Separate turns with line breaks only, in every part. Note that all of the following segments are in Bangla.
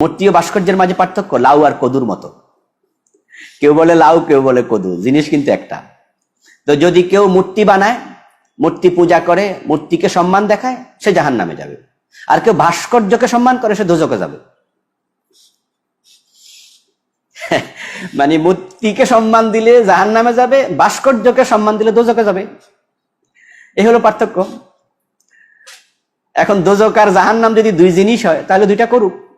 মূর্তি ও ভাস্কর্যের মাঝে পার্থক্য, লাউ আর কদুর মতো। কেউ বলে লাউ, কেউ বলে কদু জিনিস কিন্তু একটা। তো যদি কেউ মূর্তি বানায়, মূর্তি পূজা করে, মূর্তিকে সম্মান দেখায়, সে জাহান নামে যাবে। আর কেউ ভাস্কর্যকে সম্মান করে, সে দোজকে যাবে। মানে মূর্তিকে সম্মান দিলে জাহান নামে যাবে, ভাস্কর্যকে সম্মান দিলে দোজকে যাবে। এই হলো পার্থক্য। এখন দোজক আর জাহান নাম যদি দুই জিনিস হয়, তাহলে দুইটা করুক।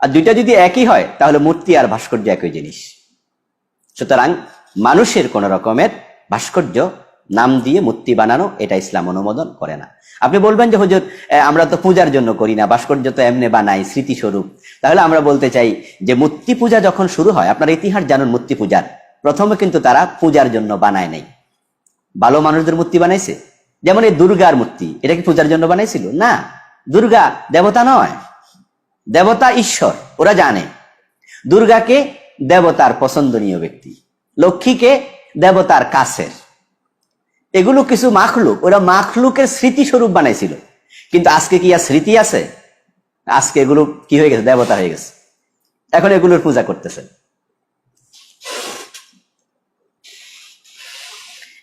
আর দুইটা যদি একই হয়, তাহলে মূর্তি আর ভাস্কর্য একই জিনিস। সুতরাং মানুষের কোন রকমের ভাস্কর্য নাম দিয়ে মূর্তি বানানো এটা ইসলাম অনুমোদন করে না। আপনি বলবেন যে, হুজুর আমরা তো পূজার জন্য করি না, ভাস্কর্য তো এমনি বানাই, স্মৃতিস্বরূপ। তাহলে আমরা বলতে চাই যে, মূর্তি পূজা যখন শুরু হয়, আপনার ইতিহাস জানুন মূর্তি পূজার। প্রথমে কিন্তু তারা পূজার জন্য বানায় নাই। ভালো মানুষদের মূর্তি বানাইছে? যেমন এই দুর্গার মূর্তি, এটা কি পূজার জন্য বানাইছিল? না। দুর্গা দেবতা নয়। দেবতা ঈশ্বর, ওরা জানে। দুর্গাকে দেবতার পছন্দনীয় ব্যক্তি, লক্ষ্মীকে দেবতার কাছের। এগুলো কিছু মাখলুক, ওরা মাখলুকের স্মৃতিস্বরূপ বানাইছিল। কিন্তু আজকে কি আর স্মৃতি আছে? আজকে এগুলো কি হয়ে গেছে? দেবতা হয়ে গেছে। এখন এগুলোর পূজা করতেছে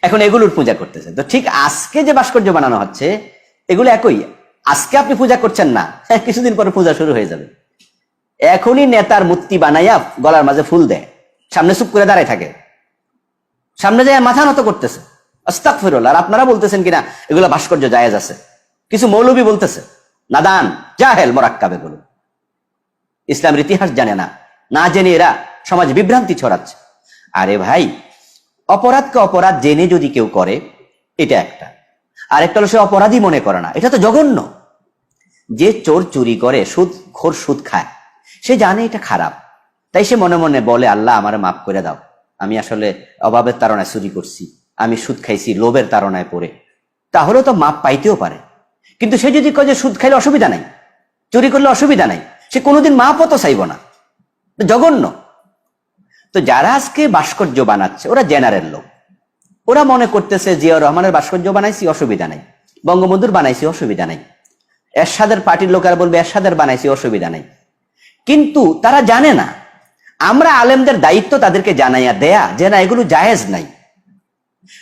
এখন এগুলোর পূজা করতেছে তো ঠিক আজকে যে ভাস্কর্য বানানো হচ্ছে, এগুলো একই। আজকে আপনি পূজা করছেন না হ্যাঁ, কিছুদিন পরে পূজা শুরু হয়ে যাবে। এখনই নেতার মূর্তি বানাইয়া গলার মাঝে ফুল দেয়। সামনে চুপ করে দাঁড়ায় থাকে। সামনে যায় মাথা নত করতেছে। আর আপনারা বলতেছেন কিনা এগুলো ভাস্কর্য জায়েজ আছে। কিছু মৌলবী বলতেছে নাদান জাহেল মোরাক্কাব এগুলো ইসলামের ইতিহাস জানে না। না জেনে এরা সমাজ বিভ্রান্তি ছড়াচ্ছে। আরে ভাই অপরাধকে অপরাধ জেনে যদি কেউ করে এটা একটা। আর একটা হলো সে অপরাধী মনে করে না। এটা তো জঘন্য। যে চোর চুরি করে, সুদ খোর সুদ খায়, সে জানে এটা খারাপ। তাই সে মনে মনে বলে, আল্লাহ, আমার মাফ করে দাও। আমি আসলে অভাবের তারণায় চুরি করছি। আমি সুদ খাইছি, লোভের তারণায় পড়ে। তাহলে তো মাপ পাইতেও পারে। কিন্তু সে যদি কয়ে যে সুদ খাইলে অসুবিধা নাই, চুরি করলে অসুবিধা নাই, সে কোনোদিন মাপও তো চাইব না। জঘন্য। তো যারা আজকে ভাস্কর্য বানাচ্ছে, ওরা জেনারেল লোক। ওরা মনে করতেছে জিয়াউর রহমানের ভাস্কর্য বানাইছি, অসুবিধা নাই। বঙ্গবন্ধুর বানাইছি, অসুবিধা নাই। এরশাদের পার্টির লোকেরা বলবে, এরশাদের বানাইছি, অসুবিধা নাই। কিন্তু তারা জানে না। আমরা আলেমদের দায়িত্ব তাদেরকে জানাইয়া দেয়া যে, না, এগুলো জায়েজ নাই।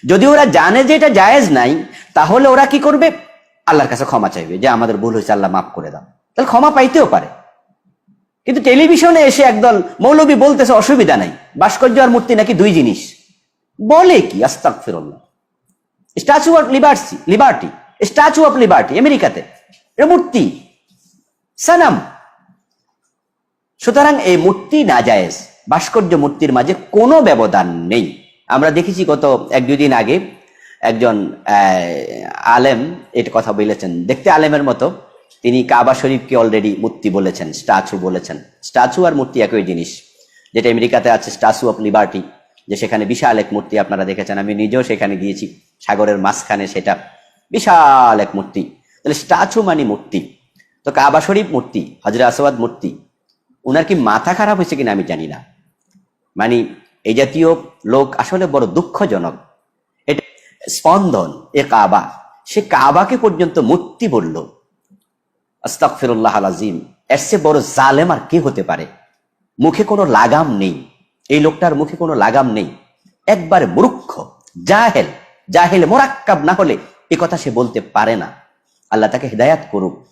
যদি ওরা জানে যে, এটা জায়েজ নাই, তাহলে ওরা কি করবে? আল্লাহর কাছে ক্ষমা চাইবে যে, আমাদের ভুল হয়েছে, আল্লাহ মাফ করে দাও। তাহলে ক্ষমা পাইতেও পারে। কিন্তু টেলিভিশনে এসে একদল মৌলবী বলতেছে, অসুবিধা নাই। ভাস্কর্য আর মূর্তি নাকি দুই জিনিস। বলে কি? আস্তাক ফিরল্লাহ statue of liberty liberty statue of liberty আমেরিকাতে মূর্তি। সানাম সুতরাং এই মূর্তি না জায়েজ ভাস্কর্য মূর্তির মাঝে কোনো ব্যবধান নেই। আমরা দেখেছি গত এক দুই দিন আগে একজন আলেম এটা কথা বলেছেন। দেখতে আলেমের মতো। তিনি কাবা শরীফকে অলরেডি মূর্তি বলেছেন স্ট্যাচু বলেছেন। স্ট্যাচু আর মূর্তি একই জিনিস। যেটা আমেরিকাতে আছে স্ট্যাচু অফ লিবার্টি যে সেখানে বিশাল এক মূর্তি আপনারা দেখেছেন, আমি নিজেও সেখানে গিয়েছি, সাগরের মাঝখানে সেটা। বিশাল এক মূর্তি। তাহলে স্ট্যাচু মানে মূর্তি। তো কাবা শরীফ মূর্তি হজরে আসওয়াদ মূর্তি ওনার কি মাথা খারাপ হয়েছে কিনা আমি জানি না। মানে এই জাতীয় লোক আসলে বড় দুঃখজনক। এটা স্পন্দন এ কাবা। সে কাবাকে পর্যন্ত মূর্তি বলল আস্তাকফিরুল্লাহ আলাজিম এর চেয়ে বড় জালেম আর কি হতে পারে? মুখে কোনো লাগাম নেই। এই লোকটার মুখে কোনো লাগাম নেই। একবারে মূর্খ, জাহেল জাহেল মোরাক্কাব না হলে এ কথা সে বলতে পারে না। আল্লাহ তাকে হৃদায়াত করুক।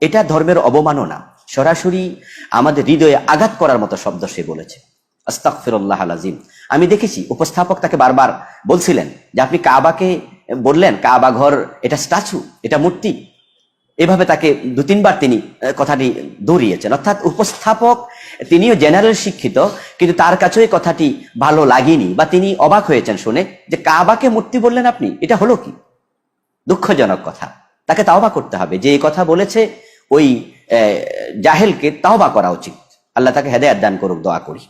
এটা ধর্মের অবমাননা। সরাসরি আমাদের হৃদয়ে আঘাত করার মতো শব্দ সে বলেছে। আস্তাকফিরুল্লাহ আলাজিম আমি দেখেছি, উপস্থাপক তাকে বারবার বলছিলেন যে, আপনি কাবাকে বললেন? কাবা ঘর, এটা স্ট্যাচু, এটা মূর্তি? এভাবে তাকে দু তিনবার তিনি কথাটি দৌড়িয়েছেন। অর্থাৎ উপস্থাপক, তিনিও জেনারেল শিক্ষিত, কিন্তু তার কাছেও কথাটি ভালো লাগেনি বা তিনি অবাক হয়েছেন শুনে যে কাবাকে মূর্তি বললেন আপনি, এটা হলো কি? দুঃখজনক কথা। তাকে তাওবা করতে হবে। যে এই কথা বলেছে, ওই জাহেলকে তাওবা করা উচিত। আল্লাহ তাকে হেদায়াত দান করুক, দোয়া করি।